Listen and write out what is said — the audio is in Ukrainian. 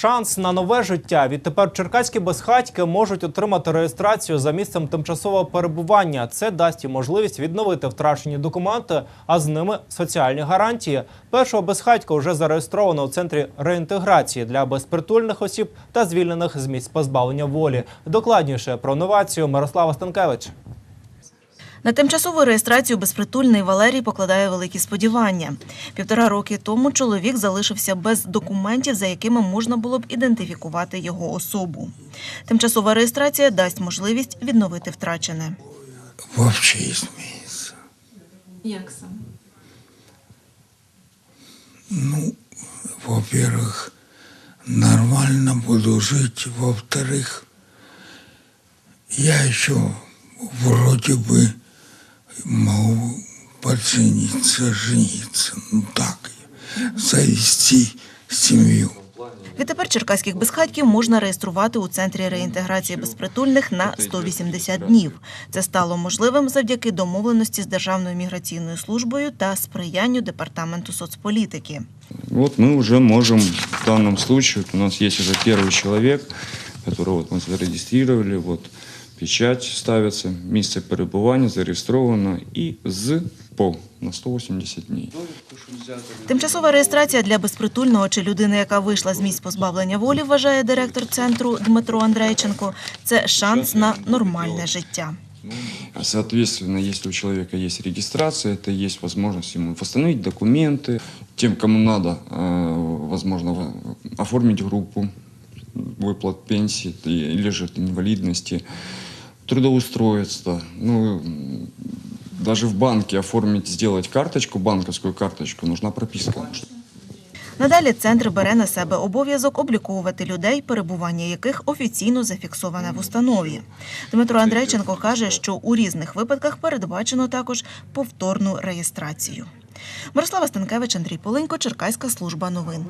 шанс на нове життя. Відтепер черкаські безхатьки можуть отримати реєстрацію за місцем тимчасового перебування. Це дасть їм можливість відновити втрачені документи, а з ними соціальні гарантії. Першого безхатька вже зареєстровано у центрі реінтеграції для безпритульних осіб та звільнених з місць позбавлення волі. Докладніше про новацію Мирослава Станкевич. На тимчасову реєстрацію безпритульний Валерій покладає великі сподівання. Півтора роки тому чоловік залишився без документів, за якими можна було б ідентифікувати його особу. Тимчасова реєстрація дасть можливість відновити втрачене. Вообще изменится. Як саме? Ну, во-первых, нормально буду жить. Во-вторых, я еще вроде бы могу поцениться, жениться. Ну так, завести семью. Відтепер черкаських безхатьків можна реєструвати у центрі реінтеграції безпритульних на 180 днів. Це стало можливим завдяки домовленості з Державною міграційною службою та сприянню департаменту соцполітики. Вот мы уже можем в данном случае, вот у нас есть уже первый человек, которого вот мы зарегистрировали, вот печать ставится, место перебывания зарегистрировано и з по на 180 дней. Тимчасова реєстрація для безпритульного чи людини, яка вийшла з місць позбавлення волі, вважає директор центру Дмитро Андрейченко. Це шанс на нормальне життя. А, Соответственно, если у человека есть регистрация, это есть возможность ему восстановить документы. Тем, кому надо, э, возможно, в- оформить группу выплат пенсии или же инвалидности, трудоустроиться. Ну, даже в банке оформить, сделать карточку, банковскую карточку, нужна прописка. Надалі центр бере на себе обов'язок обліковувати людей, перебування яких офіційно зафіксоване в установі. Дмитро Андрейченко каже, що у різних випадках передбачено також повторну реєстрацію. Мирослава Станкевич, Андрій Поленько, Черкаська служба новин.